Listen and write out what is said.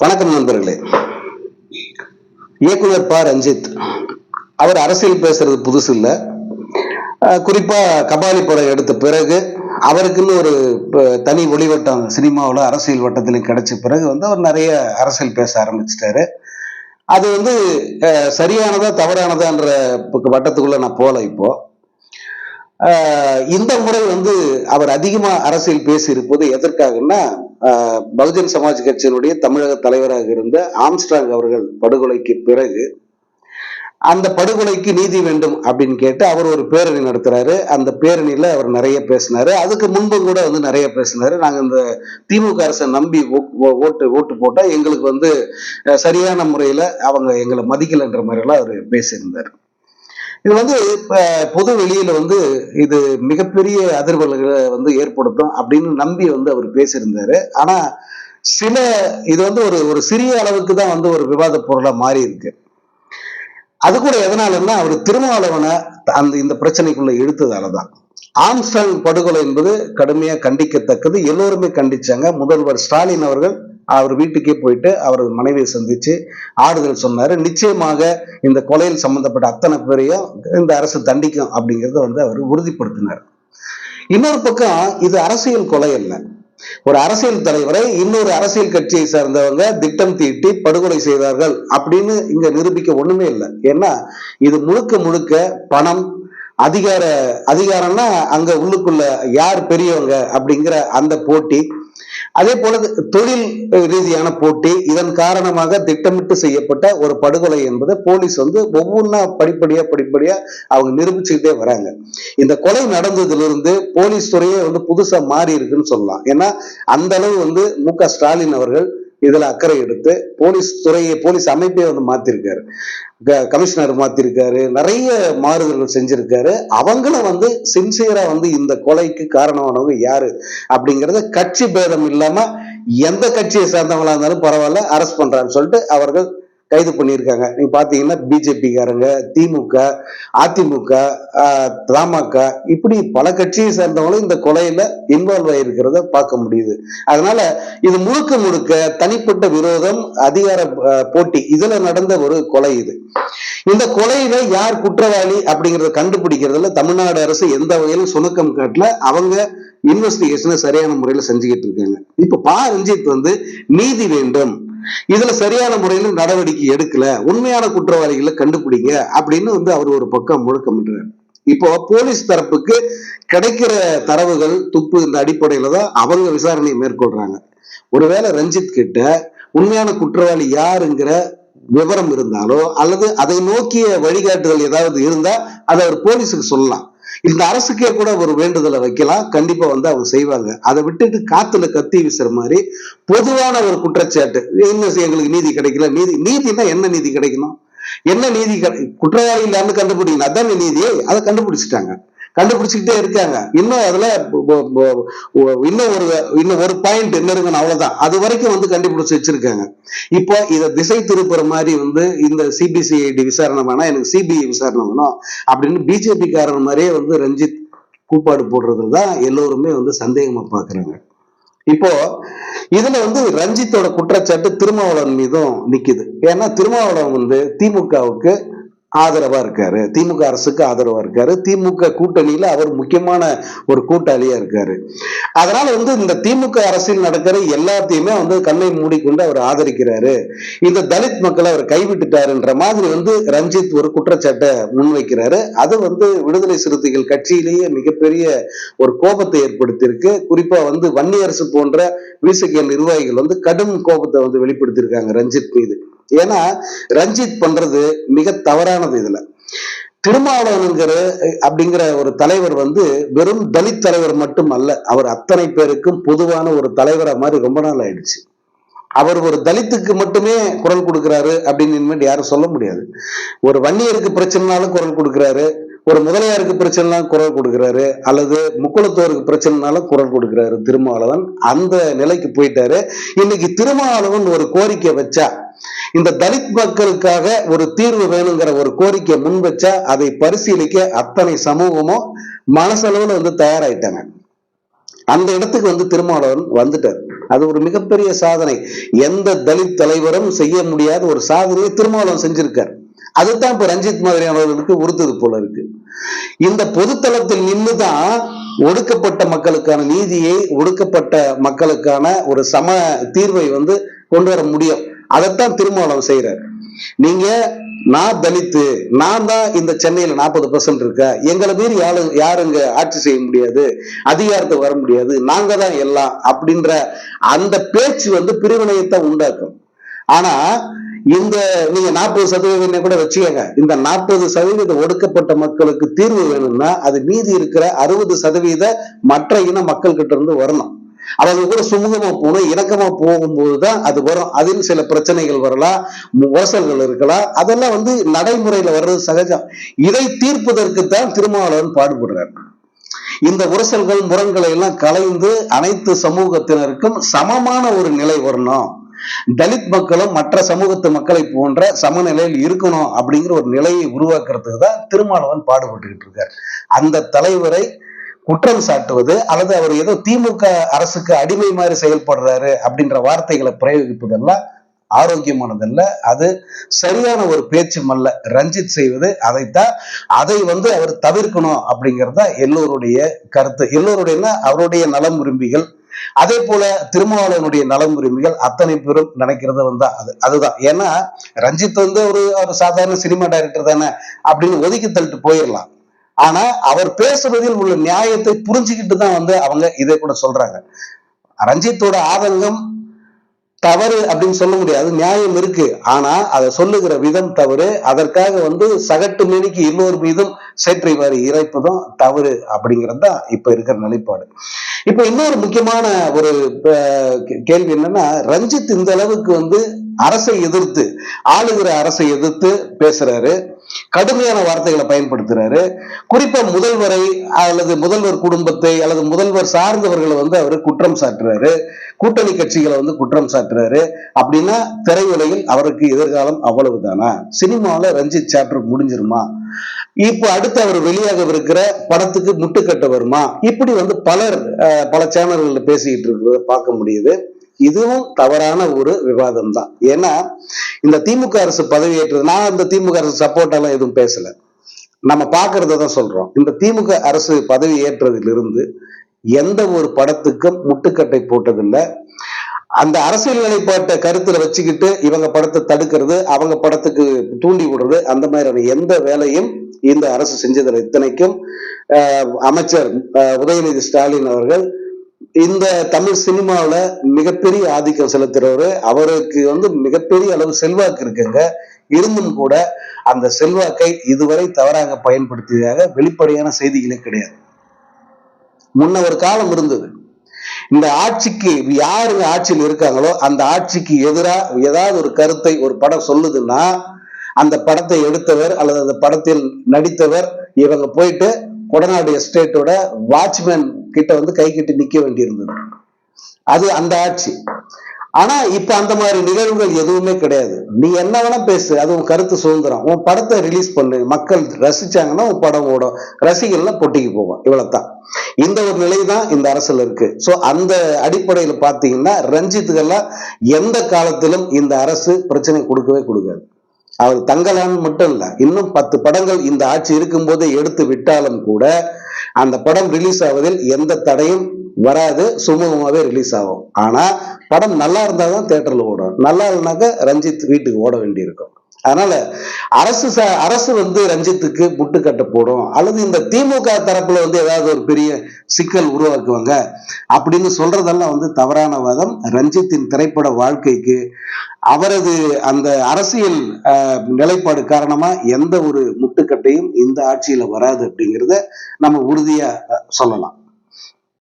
வணக்கம் நண்பர்களே. இயக்குனர் ப. ரஞ்சித். அவர் அரசியல் பேசுறது புதுசு இல்லை. குறிப்பா கபாலி படம் எடுத்த பிறகு அவருக்குன்னு ஒரு தனி ஒளிவட்டம் சினிமாவில் அரசியல் வட்டத்திலையும் கிடைச்ச பிறகு வந்து அவர் நிறைய அரசியல் பேச ஆரம்பிச்சிட்டாரு. அது வந்து சரியானதா தவறானதான்ற வட்டத்துக்குள்ள நான் போல இப்போ. இந்த முறை வந்து அவர் அதிகமாக அரசியல் பேசி இருப்பது எதற்காகன்னா பகுஜன் சமாஜ் கட்சியினுடைய தமிழக தலைவராக இருந்த ஆம்ஸ்ட்ராங் அவர்கள் படுகொலைக்கு பிறகு அந்த படுகொலைக்கு நீதி வேண்டும் அப்படின்னு கேட்டு அவர் ஒரு பேரணி நடத்துறாரு. அந்த பேரணியில அவர் நிறைய பேசினாரு. அதுக்கு முன்பு கூட வந்து நிறைய பேசினாரு. நாங்க இந்த திமுக அரசை நம்பி ஓ- ஓட்டு ஓட்டு போட்டா எங்களுக்கு வந்து சரியான முறையில அவங்க எங்களை மதிக்கலைன்ற மாதிரி எல்லாம் அவர் பேசியிருந்தார். இது வந்து இப்போ பொது வெளியில வந்து இது மிகப்பெரிய அதிர்வல்களை வந்து ஏற்படுத்தும் அப்படின்னு நம்பி வந்து அவர் பேசியிருந்தாரு. ஆனா சில இது வந்து ஒரு ஒரு சிறிய அளவுக்கு தான் வந்து ஒரு விவாத பொருளா மாறி இருக்கு. அது கூட எதனாலன்னா அவர் திருமாவளவனை அந்த இந்த பிரச்சனைக்குள்ள இழுத்ததாலதான். ஆம்ஸ்டாங் படுகொலை என்பது கடுமையா கண்டிக்கத்தக்கது. எல்லோருமே கண்டிச்சாங்க. முதல்வர் ஸ்டாலின் அவர்கள் அவர் வீட்டுக்கே போயிட்டு அவர் மனைவியை சந்திச்சு ஆறுதல் சொன்னாரு. நிச்சயமாக இந்த கொலையில் சம்பந்தப்பட்ட அத்தனை பேரையும் இந்த அரசு தண்டிக்கும் அப்படிங்கறத வந்து அவர் உறுதிப்படுத்தினார். இன்னொரு பக்கம் இது அரசியல் கொலை அல்ல. ஒரு அரசியல் தலைவரை இன்னொரு அரசியல் கட்சியை சார்ந்தவங்க திட்டம் தீட்டி படுகொலை செய்தார்கள் அப்படின்னு இங்க நிரூபிக்க ஒண்ணுமே இல்லை. ஏன்னா இது முழுக்க முழுக்க பணம் அதிகார அதிகாரம்னா அங்க உள்ளுக்குள்ள யார் பெரியவங்க அப்படிங்கிற அந்த போட்டி அதே போல தொழில் ரீதியான போட்டி இதன் காரணமாக திட்டமிட்டு செய்யப்பட்ட ஒரு படுகொலை என்பது போலீஸ் வந்து ஒவ்வொன்றா படிப்படியா படிப்படியா அவங்க நிரூபிச்சுக்கிட்டே வராங்க. இந்த கொலை நடந்ததுல இருந்து போலீஸ் துறையே வந்து புதுசா மாறி இருக்குன்னு சொல்லலாம். ஏன்னா அந்த அளவு வந்து மு ஸ்டாலின் அவர்கள் இதுல அக்கறை எடுத்து போலீஸ் துறையை போலீஸ் அமைப்பே வந்து மாத்திருக்காரு. க- கமிஷனர் மாத்திருக்காரு. நிறைய மாறுதல்கள் செஞ்சுருக்காரு. அவங்களும் வந்து சின்சியராக வந்து இந்த கொலைக்கு காரணமானவங்க யாரு அப்படிங்கிறத கட்சி பேதம் இல்லாம எந்த கட்சியை சேர்ந்தவங்களாக இருந்தாலும் பரவாயில்ல அரெஸ்ட் பண்ணுறான்னு சொல்லிட்டு அவர்கள் கைது பண்ணியிருக்காங்க. நீங்க பாத்தீங்கன்னா பிஜேபிக்காரங்க திமுக அதிமுக ஆஹ், தமாக இப்படி பல கட்சியை சேர்ந்தவங்களும் இந்த கொலையில இன்வால்வ் ஆகியிருக்கிறத பார்க்க முடியுது. அதனால இது முழுக்க முழுக்க தனிப்பட்ட விரோதம் அதிகார போட்டி. இதுல நடந்த ஒரு கொலை இது. இந்த கொலையில யார் குற்றவாளி அப்படிங்கறத கண்டுபிடிக்கிறதுல தமிழ்நாடு அரசு எந்த வகையிலும் சுணக்கம் காட்டல. அவங்க இன்வெஸ்டிகேஷனை சரியான முறையில செஞ்சுக்கிட்டு இருக்காங்க. இப்ப பா. ரஞ்சித் வந்து நீதி வேண்டும் இதுல சரியான முறையில நடவடிக்கை எடுக்கல உண்மையான குற்றவாளிகளை கண்டுபிடிங்க அப்படின்னு வந்து அவர் ஒரு பக்கம் முழக்கமிடுறாரு இப்போ போலீஸ் தரப்புக்கு கிடைக்கிற தரவுகள் துப்பு இந்த அடிப்படையில தான் அவங்க விசாரணையை மேற்கொள்றாங்க. ஒருவேளை ரஞ்சித் கிட்ட உண்மையான குற்றவாளி யாருங்கிற விவரம் இருந்தாலோ அல்லது அதை நோக்கிய வழிகாட்டுதல் ஏதாவது இருந்தா அதை அவர் போலீஸுக்கு சொல்லலாம். இந்த அரசுக்கே கூட ஒரு வேண்டுதலை வைக்கலாம். கண்டிப்பா வந்து அவங்க செய்வாங்க. அதை விட்டுட்டு காத்துல கத்தி வீசுற மாதிரி பொதுவான ஒரு குற்றச்சாட்டு. என்ன எங்களுக்கு நீதி கிடைக்கல? நீதி நீதினா என்ன நீதி கிடைக்கணும்? என்ன நீதி குற்றவாளி இல்லாமல் கண்டுபிடிக்கணும். அதான் நீதி. அதை கண்டுபிடிச்சிட்டாங்க. கண்டுபிடிச்சுக்கிட்டே இருக்காங்க. இன்னும் அதுல இன்னும் ஒரு இன்னும் ஒரு பாயிண்ட் நெருங்கணும் அவ்வளவுதான். அது வரைக்கும் வந்து கண்டுபிடிச்சு வச்சிருக்காங்க. இப்போ இதை திசை திருப்புற மாதிரி வந்து இந்த சிபிசிஐடி விசாரணை வேணா எனக்கு சிபிஐ விசாரணை வேணும் அப்படின்னு பிஜேபி மாதிரியே வந்து ரஞ்சித் கூப்பாடு போடுறதுல தான் எல்லோருமே வந்து சந்தேகமா பாக்குறாங்க. இப்போ இதுல வந்து ரஞ்சித்தோட குற்றச்சாட்டு திருமாவளவன் மீதும் நிக்குது. ஏன்னா திருமாவளவன் வந்து திமுகவுக்கு ஆதரவா இருக்காரு. திமுக அரசுக்கு ஆதரவா இருக்காரு. திமுக கூட்டணியில அவர் முக்கியமான ஒரு கூட்டாளியா இருக்காரு. அதனால வந்து இந்த திமுக அரசில் நடக்கிற எல்லாத்தையுமே வந்து கண்ணை மூடிக்கொண்டு அவர் ஆதரிக்கிறாரு. இந்த தலித் மக்களை அவர் கைவிட்டுட்டாருன்ற மாதிரி வந்து ரஞ்சித் ஒரு குற்றச்சாட்டை முன்வைக்கிறாரு. அது வந்து விடுதலை சிறுத்தைகள் கட்சியிலேயே மிகப்பெரிய ஒரு கோபத்தை ஏற்படுத்தியிருக்கு. குறிப்பா வந்து வன்னியரசு போன்ற விசிக நிர்வாகிகள் வந்து கடும் கோபத்தை வந்து வெளிப்படுத்தியிருக்காங்க ரஞ்சித் மீது. ஏன்னா ரஞ்சித் பண்றது மிக தவறானது இதுல. திருமாவளவனுங்கிற அப்படிங்கிற ஒரு தலைவர் வந்து வெறும் தலித் தலைவர் மட்டும் அல்ல அவர் அத்தனை பேருக்கும் பொதுவான ஒரு தலைவரா மாதிரி ரொம்ப நாள் ஆயிடுச்சு. அவர் ஒரு தலித்துக்கு மட்டுமே குரல் கொடுக்கிறாரு அப்படின்னு யாரும் சொல்ல முடியாது. ஒரு வன்னியருக்கு பிரச்சனைனாலும் குரல் கொடுக்கிறாரு ஒரு முதலியாருக்கு பிரச்சனைலாம் குரல் கொடுக்கிறாரு அல்லது முக்குளத்தோருக்கு பிரச்சனைனாலும் குரல் கொடுக்கிறாரு திருமாவளவன். அந்த நிலைக்கு போயிட்டாரு. இன்னைக்கு திருமாவளவன் ஒரு கோரிக்கை வச்சா இந்த தலித் மக்களுக்காக ஒரு தீர்வு வேணுங்கிற ஒரு கோரிக்கையை முன்வச்சா அதை பரிசீலிக்க அத்தனை சமூகமும் மனசளவில் வந்து தயாராயிட்டாங்க. அந்த இடத்துக்கு வந்து திருமாவளவன் வந்துட்டார். அது ஒரு மிகப்பெரிய சாதனை. எந்த தலித் தலைவரும் செய்ய முடியாத ஒரு சாதனையை திருமாவளவன் செஞ்சிருக்கார். அதுதான் இப்ப ரஞ்சித் மாதிரியானவர்களுக்கு உறுத்துது போல இருக்கு. இந்த பொதுத்தளத்தில் நின்றுதான் ஒடுக்கப்பட்ட மக்களுக்கான நீதியை ஒடுக்கப்பட்ட மக்களுக்கான ஒரு சம தீர்வை வந்து கொண்டு வர முடியும். அதைத்தான் திருமாவளவன் செய்யறாரு நீங்க நான் தலித்து நான் தான் இந்த சென்னையில நாற்பது பர்சன்ட் இருக்க எங்களை மீறி யாரு யாருங்க ஆட்சி செய்ய முடியாது அதிகாரத்தை வர முடியாது நாங்க தான் எல்லாம் அப்படின்ற அந்த பேச்சு வந்து பிரிவினையத்தை உண்டாக்கும். ஆனா இந்த நீங்க நாற்பது சதவீதம் கூட வச்சுக்கோங்க இந்த நாற்பது சதவீத ஒடுக்கப்பட்ட மக்களுக்கு தீர்வு வேணும்னா அது மீதி இருக்கிற அறுபது சதவீத மற்ற இன மக்கள் கிட்ட இருந்து வரணும். அவங்க கூட சுமூகமா போகணும் இணக்கமா போகும்போதுதான் அது வரும். அதில் சில பிரச்சனைகள் வரலாம் மோசல்கள் இருக்கலாம். அதெல்லாம் வந்து நடைமுறையில வர்றது சகஜம். இதை தீர்ப்பதற்கு தான் திருமாவளவன் பாடுபடுறார். இந்த உரசல்கள் முரண்களை எல்லாம் கலைந்து அனைத்து சமூகத்தினருக்கும் சமமான ஒரு நிலை வரணும். தலித் மக்களும் மற்ற சமூகத்து மக்களை போன்ற சமநிலையில் இருக்கணும் அப்படிங்கிற ஒரு நிலையை உருவாக்குறதுக்கு தான் திருமாவளவன் பாடுபட்டுக்கிட்டு இருக்கார். அந்த தலைவரை குற்றம் சாட்டுவது அல்லது அவர் ஏதோ திமுக அரசுக்கு அடிமை மாதிரி செயல்படுறாரு அப்படின்ற வார்த்தைகளை பிரயோகிப்பதெல்லாம் ஆரோக்கியமானதல்ல. அது சரியான ஒரு பேச்சும் அல்ல ரஞ்சித் செய்வது அதைத்தான் அதை வந்து அவர் தவிர்க்கணும் அப்படிங்கிறது தான் எல்லோருடைய கருத்து. எல்லோருடைய அவருடைய நலம் விரும்பிகள். அதே போல திருமாவளவனுடைய நலம் உரிமைகள் அத்தனை பேரும் நினைக்கிறது வந்து அது அதுதான். ஏன்னா ரஞ்சித் வந்து ஒரு ஒரு சாதாரண சினிமா டைரக்டர் தானே அப்படின்னு ஒதுக்கி தள்ளிட்டு போயிடலாம். ஆனா அவர் பேசுவதில் உள்ள நியாயத்தை புரிஞ்சுக்கிட்டு தான் வந்து அவங்க இதை கூட சொல்றாங்க. ரஞ்சித்தோட ஆதங்கம் தவறு அப்படின்னு சொல்ல முடியாது நியாயம் இருக்கு. ஆனா அதை சொல்லுகிற விதம் தவறு. அதற்காக வந்து சகட்டு மேனிக்கு இன்னொரு மீதும் சேற்றை வாரி இறைப்பதும் தவறு அப்படிங்கிறது தான் இப்ப இருக்கிற நிலைப்பாடு. இப்ப இன்னொரு முக்கியமான ஒரு கேள்வி என்னன்னா ரஞ்சித் இந்த அளவுக்கு வந்து அரசை எதிர்த்து ஆளுகிற அரசை எதிர்த்து பேசுறாரு. கடுமையான வார்த்தைகளை பயன்படுத்துறாரு. குறிப்பா முதல்வரை அல்லது முதல்வர் குடும்பத்தை அல்லது முதல்வர் சார்ந்தவர்களை வந்து அவர் குற்றம் சாட்டுறாரு. கூட்டணி கட்சிகளை வந்து குற்றம் சாட்டுறாரு. அப்படின்னா திரையுலகில் அவருக்கு எதிர்காலம் அவ்வளவுதானா? சினிமாவில் ரஞ்சித் சாப்டர் முடிஞ்சிருமா? இப்போ அடுத்து அவர் வெளியாக இருக்கிற படத்துக்கு முட்டுக்கட்ட வருமா? இப்படி வந்து பலர் பல சேனல்களில் பேசிக்கிட்டு இருக்கிறத பார்க்க முடியுது. இதுவும் தவறான ஒரு விவாதம் தான் ஏன்னா இந்த திமுக அரசு பதவியேற்றது நான் இந்த திமுக அரசு சப்போர்ட்டாலாம் எதுவும் பேசல. நம்ம பாக்குறத தான் சொல்றோம். இந்த திமுக அரசு பதவி ஏற்றதிலிருந்து எந்த ஒரு படத்துக்கும் முட்டுக்கட்டை போட்டதில்லை. அந்த அரசியல் நிலைப்பாட்டை கருத்துல வச்சுக்கிட்டு இவங்க படத்தை தடுக்கிறது அவங்க படத்துக்கு தூண்டி விடுறது அந்த மாதிரியான எந்த வேலையும் இந்த அரசு செஞ்சதில் இத்தனைக்கும் அமைச்சர் உதயநிதி ஸ்டாலின் அவர்கள் இந்த தமிழ் சினிமாவில் மிகப்பெரிய ஆதிக்கம் செலுத்துறவர். அவருக்கு வந்து மிகப்பெரிய அளவு செல்வாக்கு இருக்குங்க. இருந்தும் கூட அந்த செல்வாக்கை இதுவரை தவறாக பயன்படுத்தியதாக வெளிப்படையான செய்திகளே கிடையாது. முன்ன ஒரு காலம் இருந்தது. இந்த ஆட்சிக்கு யாரு ஆட்சியில் இருக்காங்களோ அந்த ஆட்சிக்கு எதிராக ஏதாவது ஒரு கருத்தை ஒரு படம் சொல்லுதுன்னா அந்த படத்தை எடுத்தவர் அல்லது அந்த படத்தில் நடித்தவர் இவங்க போயிட்டு கொடநாடு எஸ்டேட்டோட வாட்ச்மேன் கிட்ட வந்து கை கட்டி நிக்க வேண்டியிருந்தது. அது அந்த ஆட்சி. ஆனா இப்ப அந்த மாதிரி நிகழ்வுகள் எதுவுமே கிடையாது. நீ என்ன வேணா பேசு அது உன் கருத்து சுதந்திரம். உன் படத்தை ரிலீஸ் பண்ணு. மக்கள் ரசிச்சாங்கன்னா உன் படம் ஓடும். ரசிகள்லாம் பொட்டிக்கு போவோம் இவ்வளவுதான். இந்த ஒரு நிலை தான் இந்த அரசுல இருக்கு. சோ அந்த அடிப்படையில பாத்தீங்கன்னா ரஞ்சித்துக்கெல்லாம் எந்த காலத்திலும் இந்த அரசு பிரச்சனை கொடுக்கவே கொடுக்காது. அவர் தங்கலான்னு மட்டும் இல்ல இன்னும் பத்து படங்கள் இந்த ஆட்சி இருக்கும் போதே எடுத்து விட்டாலும் கூட அந்த படம் ரிலீஸ் ஆவதில் எந்த தடையும் வராது சுமூகமாகவே ரிலீஸ் ஆகும். ஆனால் படம் நல்லா இருந்தால் தான் தேட்டரில் ஓடும். நல்லா இல்லைனாக்க ரஞ்சித் வீட்டுக்கு ஓட வேண்டியிருக்கும். அதனால அரசு அரசு வந்து ரஞ்சித்துக்கு முட்டுக்கட்டை போடும். அல்லது இந்த திமுக தரப்புல வந்து ஏதாவது ஒரு பெரிய சிக்கல் உருவாக்குவாங்க. அப்படின்னு சொல்றதெல்லாம் வந்து தவறான வாதம். ரஞ்சித்தின் திரைப்பட வாழ்க்கைக்கு அவரது அந்த அரசியல் நிலைப்பாடு காரணமா எந்த ஒரு முட்டுக்கட்டையும் இந்த ஆட்சியில வராது அப்படிங்கிறத நம்ம உறுதியா சொல்லலாம்.